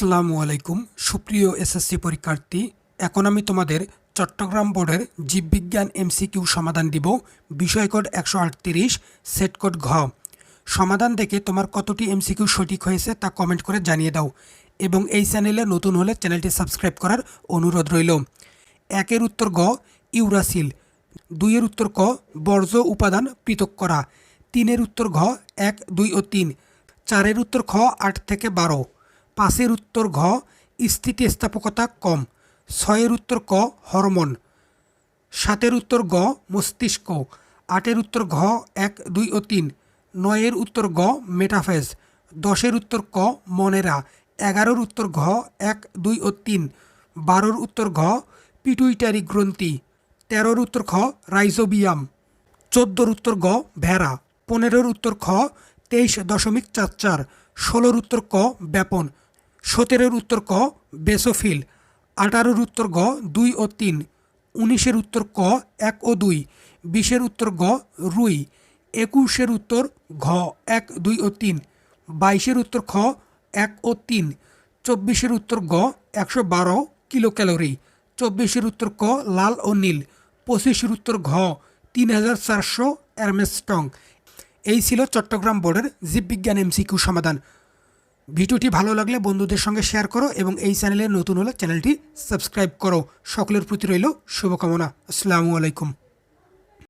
আসসালামু আলাইকুম। সুপ্রিয় এসএসসি পরীক্ষার্থী, এখন আমি তোমাদের চট্টগ্রাম বোর্ডের জীববিজ্ঞান এমসিকিউ সমাধান দিব। বিষয় কোড একশো আটত্রিশ, সেট কোড ঘ। সমাধান দেখে তোমার কতটি এমসিকিউ সঠিক হয়েছে তা কমেন্ট করে জানিয়ে দাও এবং এই চ্যানেলে নতুন হলে চ্যানেলটি সাবস্ক্রাইব করার অনুরোধ রইল। একের উত্তর গ, ইউরাসিল। দুইয়ের উত্তর ক, বর্জ্য উপাদান পৃথক করা। তিনের উত্তর ঘ, এক, দুই ও তিন। চারের উত্তর খ, আট থেকে বারো। পাঁচের উত্তর ঘ, স্থিতিস্থাপকতা কম। ছয়ের উত্তর ক, হরমোন। সাতের উত্তর গ, মস্তিষ্ক। আটের উত্তর ঘ, এক, দুই ও তিন। নয়ের উত্তর গ, মেটাফেজ। দশের উত্তর ক, মনেরা। এগারোর উত্তর ঘ, এক, দুই ও তিন। বারোর উত্তর ঘ, পিটুইটারি গ্রন্থি। তেরোর উত্তর খ, রাইজোবিয়াম। চোদ্দোর উত্তর গ, ভেড়া। পনেরোর উত্তর খ, তেইশ দশমিক চার চার। ষোলোর উত্তর ক, ব্যাপন। সতেরোর উত্তর ক, বেসোফিল। আঠারোর উত্তর গ, দুই ও তিন। উনিশের উত্তর ক, এক ও দুই। বিশের উত্তর গ, রুই। একুশের উত্তর ঘ, এক, দুই ও তিন। বাইশের উত্তর খ, এক ও তিন। চব্বিশের উত্তর গ, একশো বারো কিলো ক্যালোরি চব্বিশের উত্তর ক, লাল ও নীল। পঁচিশের উত্তর ঘ, তিন হাজার চারশো অ্যারমেস্টং। এই ছিল চট্টগ্রাম বোর্ডের জীববিজ্ঞান এমসিকিউ সমাধান। ভিডিওটি ভালো লাগলে বন্ধুদের সঙ্গে শেয়ার করো এবং এই চ্যানেলে নতুন হলে চ্যানেলটি সাবস্ক্রাইব করো। সকলের প্রতি রইল শুভকামনা। আসসালামু আলাইকুম।